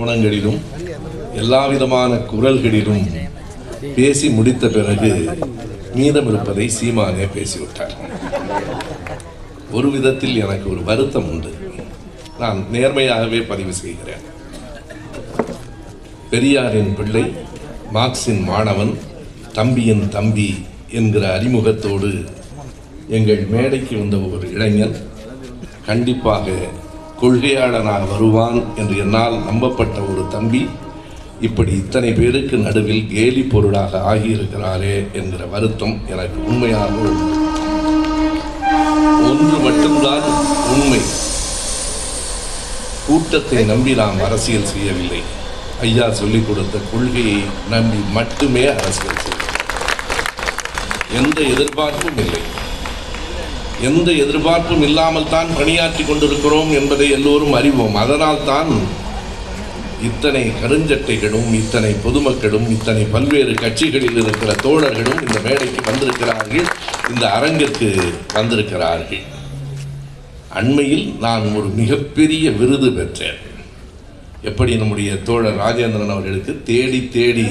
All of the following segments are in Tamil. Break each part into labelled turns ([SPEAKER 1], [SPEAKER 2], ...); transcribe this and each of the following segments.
[SPEAKER 1] கோணங்களிலும் எல்லா விதமான குரல்களிலும் பேசி முடித்த பிறகு மீதம் இருப்பதை சீமானே பேசிவிட்டார். ஒரு விதத்தில் எனக்கு ஒரு வருத்தம் உண்டு. நான் நேர்மையாகவே பதிவு செய்கிறேன். பெரியாரின் பிள்ளை மார்க்சின் மாணவன் தம்பியின் தம்பி என்கிற அறிமுகத்தோடு எங்கள் மேடைக்கு வந்த ஒரு இளைஞன் கண்டிப்பாக கொள்கையாளனாக வருவான் என்று என்னால் நம்பப்பட்ட ஒரு தம்பி இப்படி இத்தனை பேருக்கு நடுவில் கேலி பொருளாக ஆகியிருக்கிறாரே என்கிற வருத்தம் எனக்கு உண்மையாக உள்ளது. ஒன்று மட்டும்தான் உண்மை. கூட்டத்தை நம்பி நாம் அரசியல் செய்யவில்லை. ஐயா சொல்லிக் கொடுத்த கொள்கையை நம்பி மட்டுமே அரசியல் செய்யும் எந்த எதிர்பார்ப்பும் இல்லை. எந்த எதிர்பார்ப்பும் இல்லாமல் தான் பணியாற்றி கொண்டிருக்கிறோம் என்பதை எல்லோரும் அறிவோம். அதனால் தான் இத்தனை கருஞ்சட்டைகளும் இத்தனை பொதுமக்களும் இத்தனை பல்வேறு கட்சிகளில் இருக்கிற தோழர்களும் இந்த மேடைக்கு வந்திருக்கிறார்கள். இந்த அரங்கிற்கு வந்திருக்கிறார்கள். அண்மையில் நான் ஒரு மிகப்பெரிய விருது பெற்றேன். எப்படி நம்முடைய தோழர் ராஜேந்திரன் அவர்களுக்கு தேடி தேடி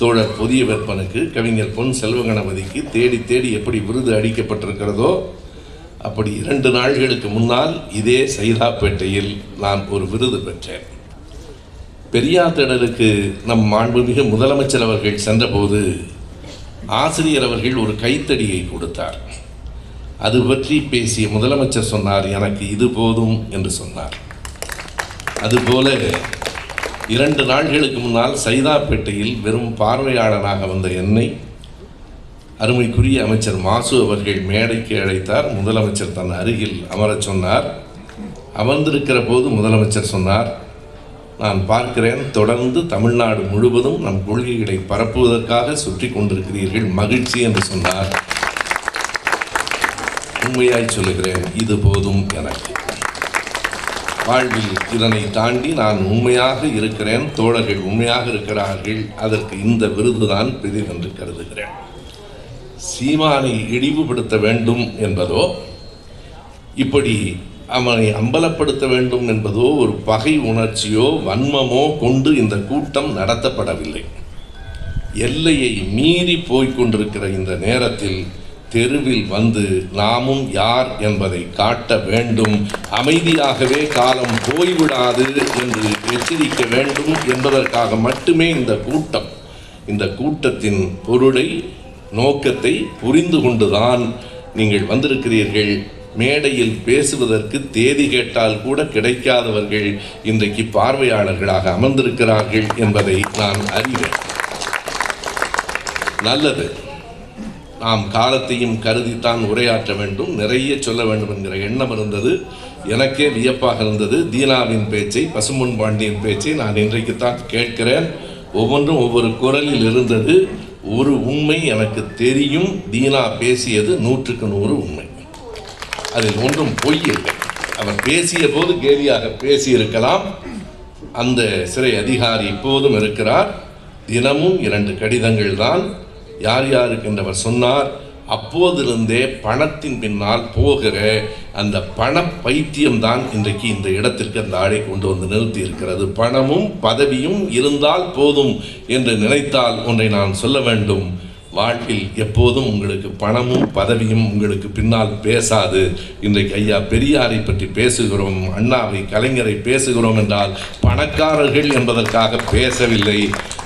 [SPEAKER 1] தோழர் புதிய வெப்பனுக்கு கவிஞர் பொன் செல்வகணபதிக்கு தேடி தேடி எப்படி விருது அளிக்கப்பட்டிருக்கிறதோ அப்படி இரண்டு நாள்களுக்கு முன்னால் இதே சைதாப்பேட்டையில் நான் ஒரு விருது பெற்றேன். பெரியார் திடலுக்கு நம் மாண்புமிகு முதலமைச்சர் அவர்கள் சென்றபோது ஆசிரியர் அவர்கள் ஒரு கைத்தடியை கொடுத்தார். அது பற்றி பேசிய முதலமைச்சர் சொன்னார் எனக்கு இது போதும் என்று சொன்னார். அதுபோல இரண்டு நாள்களுக்கு முன்னால் சைதாப்பேட்டையில் வெறும் பார்வையாளனாக வந்த என்னை அருமைக்குரிய அமைச்சர் மாசு அவர்கள் மேடைக்கு அழைத்தார். முதலமைச்சர் தன் அருகில் அமரச் சொன்னார். அமர்ந்திருக்கிற போது முதலமைச்சர் சொன்னார் நான் பார்க்கிறேன் தொடர்ந்து தமிழ்நாடு முழுவதும் நம் கொள்கைகளை பரப்புவதற்காக சுற்றி கொண்டிருக்கிறீர்கள். மகிழ்ச்சி என்று சொன்னார். உண்மையாய் சொல்லுகிறேன் இது போதும் எனக்கு. வாழ்வில் இதனை தாண்டி நான் உண்மையாக இருக்கிறேன். தோழர்கள் உண்மையாக இருக்கிறார்கள். அதற்கு இந்த விருதுதான் பெரிதென்று கருதுகிறேன். சீமானை இழிவுபடுத்த வேண்டும் என்பதோ இப்படி அவனை அம்பலப்படுத்த வேண்டும் என்பதோ ஒரு பகை உணர்ச்சியோ வன்மமோ கொண்டு இந்த கூட்டம் நடத்தப்படவில்லை. எல்லையை மீறி போய்க் கொண்டிருக்கிற இந்த நேரத்தில் தெருவில் வந்து நாமும் யார் என்பதை காட்ட வேண்டும். அமைதியாகவே காலம் போய்விடாது என்று எச்சரிக்க வேண்டும் என்பதற்காக மட்டுமே இந்த கூட்டம் இந்த கூட்டத்தின் பொருளை நோக்கத்தை புரிந்து கொண்டுதான் நீங்கள் வந்திருக்கிறீர்கள். மேடையில் பேசுவதற்கு தேதி கேட்டால் கூட கிடைக்காதவர்கள் இன்றைக்கு பார்வையாளர்களாக அமர்ந்திருக்கிறார்கள் என்பதை நான் அறிவேன். நல்லது. நாம் காலத்தையும் கருதித்தான் உரையாற்ற வேண்டும். நிறைய சொல்ல வேண்டும் என்கிற எண்ணம் இருந்தது. எனக்கே வியப்பாக இருந்தது. தீனாவின் பேச்சை பசுமன் பாண்டியன் பேச்சை நான் இன்றைக்குத்தான் கேட்கிறேன். ஒவ்வொன்றும் ஒவ்வொரு குரலில் இருந்தது. ஒரு உண்மை எனக்கு தெரியும். தீனா பேசியது நூற்றுக்கு நூறு உண்மை. அதில் ஒன்றும் பொய் இல்லை. அவர் பேசிய போது கேலியாக பேசியிருக்கலாம். அந்த சிறை அதிகாரி இப்போதும் இருக்கிறார். தினமும் இரண்டு கடிதங்கள் தான் யார் யாருக்கு என்றவர் சொன்னார். அப்போதிருந்தே பணத்தின் பின்னால் போகிற அந்த பண பைத்தியம்தான் இன்றைக்கு இந்த இடத்திற்கு அந்த ஆடை கொண்டு வந்து நிறுத்தி இருக்கிறது பணமும் பதவியும் இருந்தால் போதும் என்று நினைத்தால் ஒன்றை நான் சொல்ல வேண்டும். வாழ்வில் எப்போதும் உங்களுக்கு பணமும் பதவியும் உங்களுக்கு பின்னால் பேசாது. இன்றைக்கு ஐயா பெரியாரை பற்றி பேசுகிறோம் அண்ணாவை கலைஞரை பேசுகிறோம் என்றால் பணக்காரர்கள் என்பதற்காக பேசவில்லை.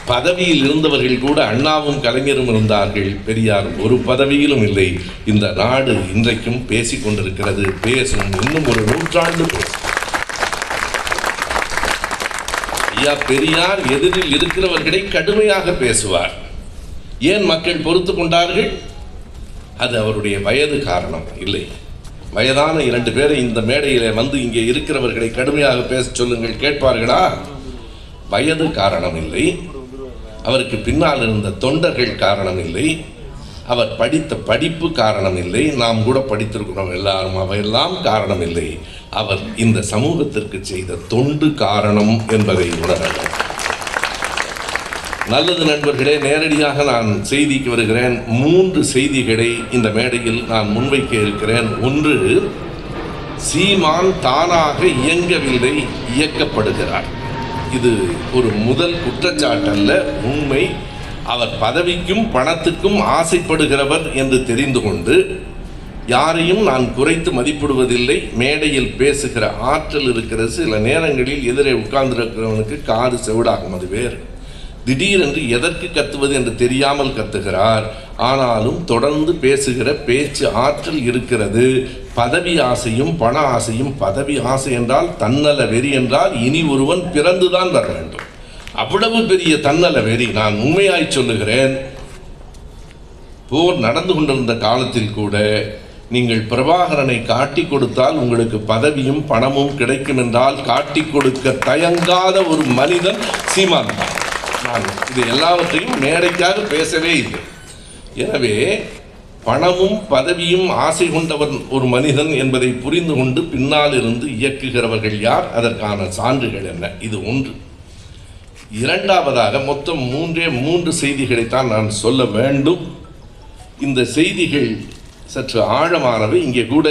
[SPEAKER 1] பதவியில் இருந்தவர்கள் கூட அண்ணாவும் கலைஞரும் இருந்தார்கள். பெரியாரும் ஒரு பதவியிலும் இல்லை. இந்த நாடு இன்றைக்கும் பேசிக் கொண்டிருக்கிறது. பேசும் இன்னும் ஒரு நூற்றாண்டு பேசும். ஐயா பெரியார் எதிரில் இருக்கிறவர்களை கடுமையாக பேசுவார். ஏன் மக்கள் பொறுத்து கொண்டார்கள்? அது அவருடைய வயது காரணம். இல்லை. வயதான இரண்டு பேரை இந்த மேடையிலே வந்து இங்கே இருக்கிறவர்களை கடுமையாக பேச சொல்லுங்கள். கேட்பார்களா? வயது காரணம் இல்லை. அவருக்கு பின்னால் இருந்த தொண்டர்கள் காரணம் இல்லை அவர் படித்த படிப்பு காரணம் இல்லை நாம் கூட படித்திருக்கிறோம் எல்லாரும். அவையெல்லாம் காரணம் இல்லை அவர் இந்த சமூகத்திற்கு செய்த தொண்டு காரணம் என்பதை உணரலாம். நல்லது நண்பர்களே நேரடியாக நான் செய்திக்கு வருகிறேன். மூன்று செய்திகளை இந்த மேடையில் நான் முன்வைக்க இருக்கிறேன். ஒன்று சீமான் தானாக இயங்கவில்லை இயக்கப்படுகிறார். இது ஒரு முதல் குற்றச்சாட்டல்ல. உண்மை. அவர் பதவிக்கும் பணத்துக்கும் ஆசைப்படுகிறவர் என்று தெரிந்து கொண்டு யாரையும் நான் குறைத்து மதிப்பிடுவதில்லை. மேடையில் பேசுகிற ஆற்றல் இருக்கிறது சில நேரங்களில் எதிரே உட்கார்ந்திருக்கிறவனுக்கு காது செவிடாகும் அது வேறு. திடீரென்று எதற்கு கத்துவது என்று தெரியாமல் கத்துகிறார். ஆனாலும் தொடர்ந்து பேசுகிற பேச்சு ஆற்றல் இருக்கிறது. பதவி ஆசையும் பண ஆசையும் பதவி ஆசை என்றால் தன்னல வெறி என்றால் இனி ஒருவன் பிறந்துதான் வர வேண்டும். அவ்வளவு பெரிய தன்னல வெறி நான் உண்மையாய் சொல்லுகிறேன். போர் நடந்து கொண்டிருந்த காலத்தில் கூட நீங்கள் பிரபாகரனை காட்டி கொடுத்தால் உங்களுக்கு பதவியும் பணமும் கிடைக்கும் என்றால் காட்டி கொடுக்க தயங்காத ஒரு மனிதன் சீமான் தான். நான் இது எல்லாவற்றையும் மேடைக்காக பேசவே இல்லை. எனவே பணமும் பதவியும் ஆசை கொண்டவன் ஒரு மனிதன் என்பதை புரிந்து கொண்டு பின்னால் இருந்து இயக்குகிறவர்கள் யார்? அதற்கான சான்றுகள் என்ன? இது ஒன்று. இரண்டாவதாக மொத்தம் மூன்றே மூன்று செய்திகளைத்தான் நான் சொல்ல வேண்டும். இந்த செய்திகள் சற்று ஆழமானவை. இங்கே கூட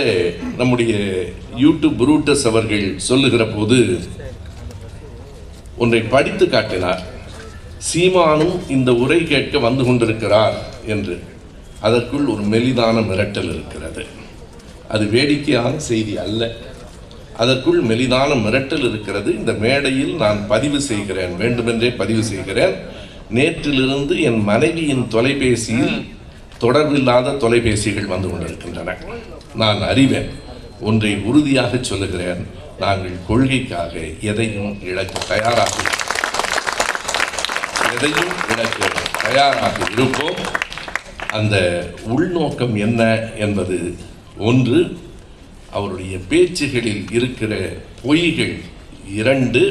[SPEAKER 1] நம்முடைய யூடியூப் புரூட்டஸ் அவர்கள் சொல்லுகிற போது ஒன்றை படித்து காட்டினார். சீமானும் இந்த உரை கேட்க வந்து கொண்டிருக்கிறார் என்று. அதற்குள் ஒரு மெலிதான மிரட்டல் இருக்கிறது. அது வேடிக்கையான செய்தி அல்ல. அதற்குள் மெலிதான மிரட்டல் இருக்கிறது. இந்த மேடையில் நான் பதிவு செய்கிறேன் வேண்டுமென்றே பதிவு செய்கிறேன். நேற்றிலிருந்து என் மனைவியின் தொலைபேசியில் தொடர்பில்லாத தொலைபேசிகள் வந்து கொண்டிருக்கின்றன. நான் அறிவேன். ஒன்றை உறுதியாக சொல்லுகிறேன். நாங்கள் கொள்கைக்காக எதையும் இழக்க தயாராக எதையும் இழக்க தயாராக இருப்போம். அந்த உள்நோக்கம் என்ன என்பது ஒன்று அவருடைய பேச்சுகளில் இருக்கிற பொய்கள் இரண்டு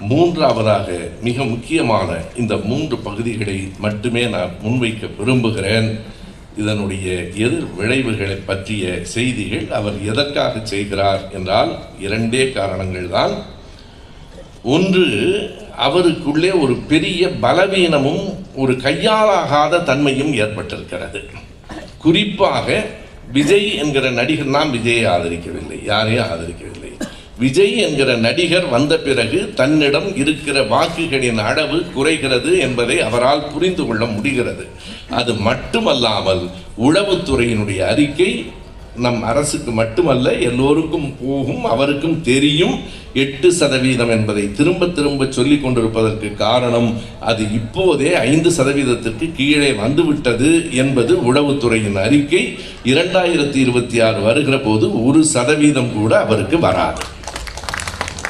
[SPEAKER 1] மூன்றாவதாக மிக முக்கியமான இந்த மூன்று பகுதிகளை மட்டுமே நான் முன்வைக்க விரும்புகிறேன். இதனுடைய எதிர் விளைவுகளை பற்றிய செய்திகள் அவர் எதற்காக செய்கிறார் என்றால் இரண்டே காரணங்கள் தான் ஒன்று அவருக்குள்ளே ஒரு பெரிய பலவீனமும் ஒரு கையாலாகாத தன்மையும் ஏற்பட்டிருக்கிறது. குறிப்பாக விஜய் என்கிற நடிகர் நான் விஜயை ஆதரிக்கவில்லை யாரையும் ஆதரிக்கவில்லை. விஜய் என்கிற நடிகர் வந்த பிறகு தன்னிடம் இருக்கிற வாக்குகளின் அளவு குறைகிறது என்பதை அவரால் புரிந்து கொள்ள முடிகிறது. அது மட்டுமல்லாமல் உளவுத்துறையினுடைய அறிக்கை நம் அரசுக்கு மட்டுமல்ல எல்லோருக்கும் போகும் அவருக்கும் தெரியும் எட்டு சதவீதம் என்பதை திரும்ப திரும்ப சொல்லிக் கொண்டிருப்பதற்கு காரணம் அது இப்போதே ஐந்து சதவீதத்திற்கு கீழே வந்துவிட்டது என்பது உளவுத்துறையின் அறிக்கை. இரண்டாயிரத்தி இருபத்தி ஆறு வருகிற போது ஒரு சதவீதம் கூட அவருக்கு வராது.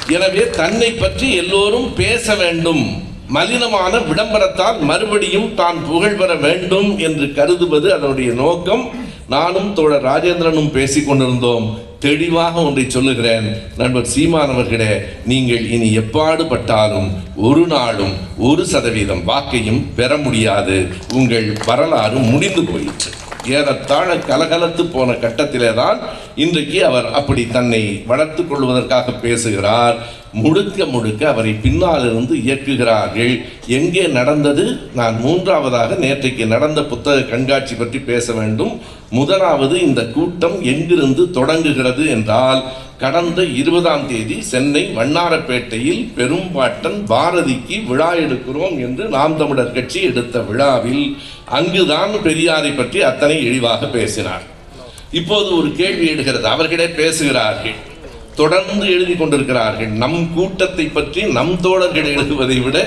[SPEAKER 1] எனவே தன்னை பற்றி எல்லோரும் பேச வேண்டும். மலினமான விளம்பரத்தால் மறுபடியும் தான் புகழ் பெற வேண்டும் என்று கருதுவது அதனுடைய நோக்கம். நானும் தோழர் ராஜேந்திரனும் பேசிக் கொண்டிருந்தோம். தெளிவாக ஒன்றை சொல்லுகிறேன். நண்பர் சீமானவர்களே நீங்கள் இனி எப்பாடுபட்டாலும் ஒரு நாளும் ஒரு சதவீதம் வாக்கையும் பெற முடியாது. உங்கள் வரலாறு முடிந்து போயிற்று. ஏறத்தாழ கலகலத்து போன கட்டத்திலே தான் இன்றைக்கு அவர் அப்படி தன்னை வளர்த்து கொள்வதற்காக பேசுகிறார். முழுக்க முழுக்க அவரை பின்னாலிருந்து இயக்குகிறார்கள். எங்கே நடந்தது? நான் மூன்றாவதாக நேற்றைக்கு நடந்த புத்தக கண்காட்சி பற்றி பேச வேண்டும். முதலாவது இந்த கூட்டம் எங்கிருந்து தொடங்குகிறது என்றால் கடந்த இருபதாம் தேதி சென்னை வண்ணாரப்பேட்டையில் பெரும்பாட்டன் பாரதிக்கு விழா எடுக்கிறோம் என்று நாம் தமிழர் கட்சி எடுத்த விழாவில் அங்குதான் பெரியாரை பற்றி அத்தனை இழிவாக பேசினார். இப்போது ஒரு கேள்வி எடுகிறது அவர்களே பேசுகிறார்கள். தொடர்ந்து எழுதி கொண்டிருக்கிறார்கள். நம் கூட்டத்தை பற்றி நம் தோழர்கள் எழுதுவதை விட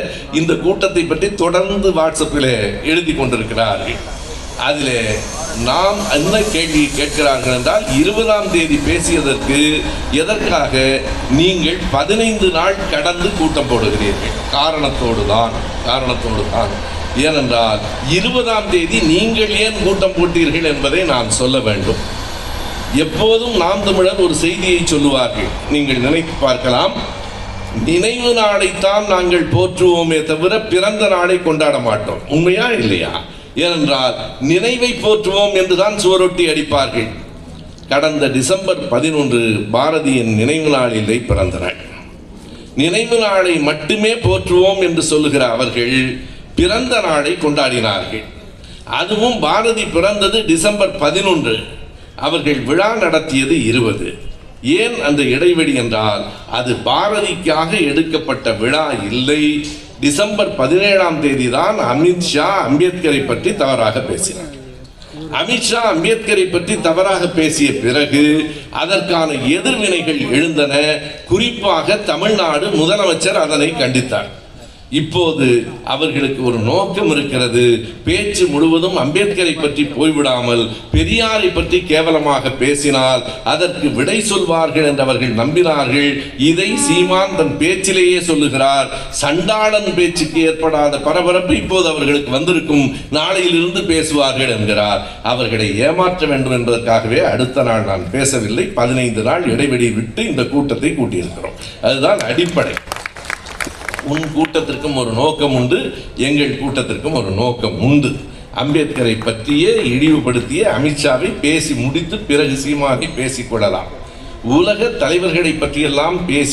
[SPEAKER 1] இந்த கூட்டத்தை பற்றி தொடர்ந்து வாட்ஸ்அப்பில் எழுதி கொண்டிருக்கிறார்கள். அதிலே நாம் என்ன கேள்வி கேட்கிறார்கள் என்றால் இருபதாம் தேதி பேசியதற்கு எதற்காக நீங்கள் பதினைந்து நாள் கடந்து கூட்டம் போடுகிறீர்கள்? காரணத்தோடு தான் காரணத்தோடு தான். ஏனென்றால் இருபதாம் தேதி நீங்கள் ஏன் கூட்டம் போட்டீர்கள் என்பதை நான் சொல்ல வேண்டும். எப்போதும் நாம் தமிழர் ஒரு செய்தியை சொல்லுவார்கள். நீங்கள் நினைத்து பார்க்கலாம். நினைவு நாளைத்தான் நாங்கள் போற்றுவோமே தவிர பிறந்த நாளை கொண்டாட மாட்டோம். உண்மையா இல்லையா? ஏனென்றால் நினைவை போற்றுவோம் என்றுதான் சுவரொட்டி அடிப்பார்கள். கடந்த டிசம்பர் பதினொன்று பாரதியின் நினைவு நாளிலே பிறந்த நாள். நினைவு நாளை மட்டுமே போற்றுவோம் என்று சொல்லுகிற அவர்கள் பிறந்த நாளை கொண்டாடினார்கள். அதுவும் பாரதி பிறந்தது டிசம்பர் பதினொன்று. அவர்கள் விழா நடத்தியது இருபது. ஏன் அந்த இடைவெளி என்றால் அது பாரதிக்காக எடுக்கப்பட்ட விழா இல்லை. டிசம்பர் பதினேழாம் தேதி தான் அமித்ஷா அம்பேத்கரை பற்றி தவறாக பேசினார். அமித்ஷா அம்பேத்கரை பற்றி தவறாக பேசிய பிறகு அதற்கான எதிர்வினைகள் எழுந்தன. குறிப்பாக தமிழ்நாடு முதலமைச்சர் அதனை கண்டித்தார். இப்போது அவர்களுக்கு ஒரு நோக்கம் இருக்கிறது. பேச்சு முழுவதும் அம்பேத்கரை பற்றி போய்விடாமல் பெரியாரை பற்றி கேவலமாக பேசினால் அதற்கு விடை சொல்வார்கள் என்று அவர்கள் நம்பினார்கள். இதை சீமான் தன் பேச்சிலேயே சொல்லுகிறார். சண்டாளன் பேச்சுக்கு ஏற்படாத பரபரப்பு இப்போது அவர்களுக்கு வந்திருக்கும். நாளையிலிருந்து பேசுவார்கள் என்கிறார். அவர்களை ஏமாற்ற வேண்டும் என்பதற்காகவே அடுத்த நாள் நான் பேசவில்லை. பதினைந்து நாள் இடைவெளி விட்டு இந்த கூட்டத்தை கூட்டியிருக்கிறோம். அதுதான் அடிப்படை. உன் கூட்டத்திற்கும் ஒரு நோக்கம் உண்டு எங்கள் கூட்டத்திற்கும் ஒரு நோக்கம் உண்டு. அம்பேத்கரை பற்றியே இழிவுபடுத்திய அமித்ஷாவை பேசி முடித்து பிறகு சீமானை பேசிக்கொள்ளலாம் உலக தலைவர்களை பற்றியெல்லாம் பேசி